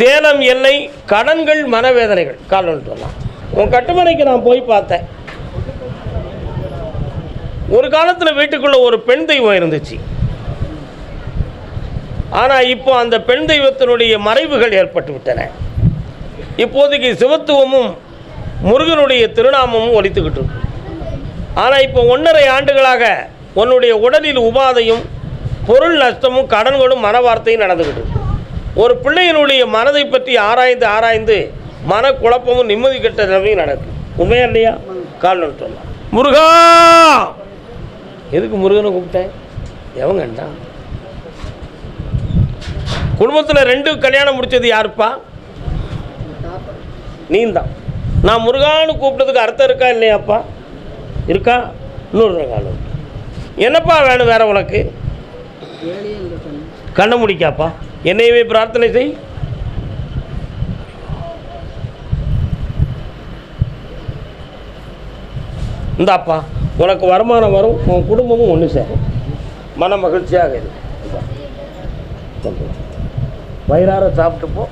சேலம் எல்லை கடன்கள் மனவேதனைகள். கால்வன் சொல்லலாம் உன் கட்டுமனைக்கு நான் போய் பார்த்தேன். ஒரு காலத்தில் வீட்டுக்குள்ள ஒரு பெண் தெய்வம் இருந்துச்சு. ஆனால் இப்போ அந்த பெண் தெய்வத்தினுடைய மறைவுகள் ஏற்பட்டு விட்டன. இப்போதைக்கு சிவத்துவமும் முருகனுடைய திருநாமமும் ஒலித்துக்கிட்டு இருக்கு. ஆனால் இப்போ ஒன்றரை ஆண்டுகளாக உன்னுடைய உடலில் உபாதையும் பொருள் நஷ்டமும் கடன்களும் மனவார்த்தையும் நடந்துக்கிட்டு இருக்கு. ஒரு பிள்ளையினுடைய மனதை பற்றி ஆராய்ந்து ஆராய்ந்து மனக்குழப்பமும் நிம்மதி கெட்ட நிலைமையும் நடக்கும் உண்மையா இல்லையா? கால் நிறுத்தலாம் முருகா! எதுக்கு முருகனை கூப்பிட்டேன்? எவங்கண்டா குடும்பத்தில் ரெண்டு கல்யாணம் முடித்தது யாருப்பா? நீந்தான் நான் முருகான்னு கூப்பிட்டதுக்கு அர்த்தம் இருக்கா இல்லையாப்பா? இருக்கா? இன்னொரு காலம் என்னப்பா வேணும் வேற உனக்கு? கண்ணை முடிக்காப்பா? என்னையுமே பிரார்த்தனை செய். இந்தாப்பா உனக்கு வருமானம் வரும் உன் குடும்பமும் ஒன்று சேரும். மன மகிழ்ச்சியாக இருக்கு வயிறார சாப்பிட்டு போ.